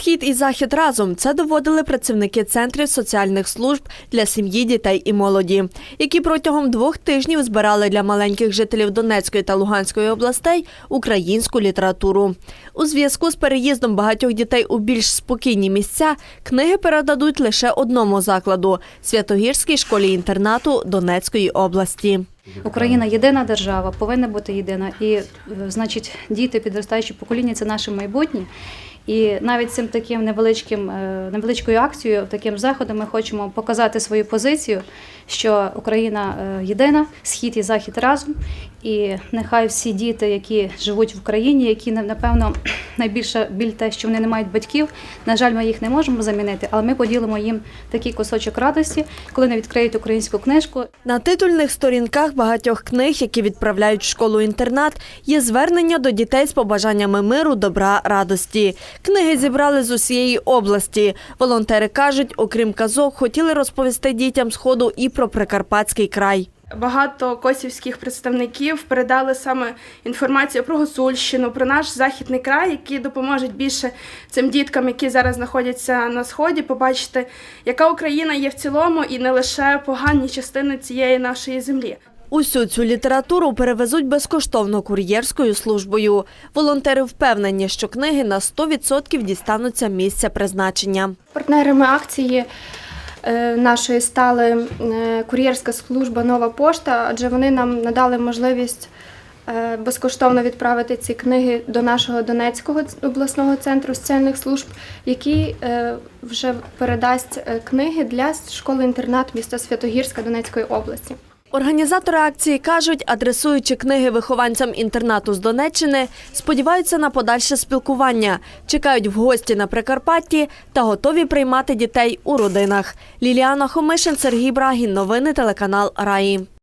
Схід і захід разом це доводили працівники центрів соціальних служб для сім'ї, дітей і молоді, які протягом двох тижнів збирали для маленьких жителів Донецької та Луганської областей українську літературу. У зв'язку з переїздом багатьох дітей у більш спокійні місця книги передадуть лише одному закладу Святогірській школі інтернату Донецької області. Україна єдина держава, повинна бути єдина. І, е, значить, діти, підростаючі покоління це наше майбутнє. І навіть цим таким невеличким, е, невеличкою акцією, таким заходом ми хочемо показати свою позицію, що Україна е, єдина, схід і захід разом. І нехай всі діти, які живуть в Україні, які напевно найбільша біль те, що вони не мають батьків. На жаль, ми їх не можемо замінити, але ми поділимо їм такий кусочок радості, коли вони відкриють українську книжку На титульних сторінках багатьох книг, які відправляють в школу-інтернат, є звернення до дітей з побажаннями миру, добра, радості. Книги зібрали з усієї області. Волонтери кажуть, окрім казок, хотіли розповісти дітям сходу і про Прикарпатський край. Багато косівських представників передали саме інформацію про Гуцульщину, про наш західний край, які допоможуть більше цим діткам, які зараз знаходяться на сході, побачити, яка Україна є в цілому, і не лише погані частини цієї нашої землі. Усю цю літературу перевезуть безкоштовно кур'єрською службою. Волонтери впевнені, що книги на 100% дістануться місця призначення. Партнерами акції нашої стали е, кур'єрська служба Нова пошта, адже вони нам надали можливість е, безкоштовно відправити ці книги до нашого Донецького обласного центру соціальних служб, який е, вже передасть е, книги для школи-інтернат міста Святогірська Донецької області. Організатори акції кажуть, адресуючи книги вихованцям інтернату з Донеччини, сподіваються на подальше спілкування, чекають в гості на Прикарпатті та готові приймати дітей у родинах. Ліліана Хомишин, Сергій Брагін. Новини телеканал Раї.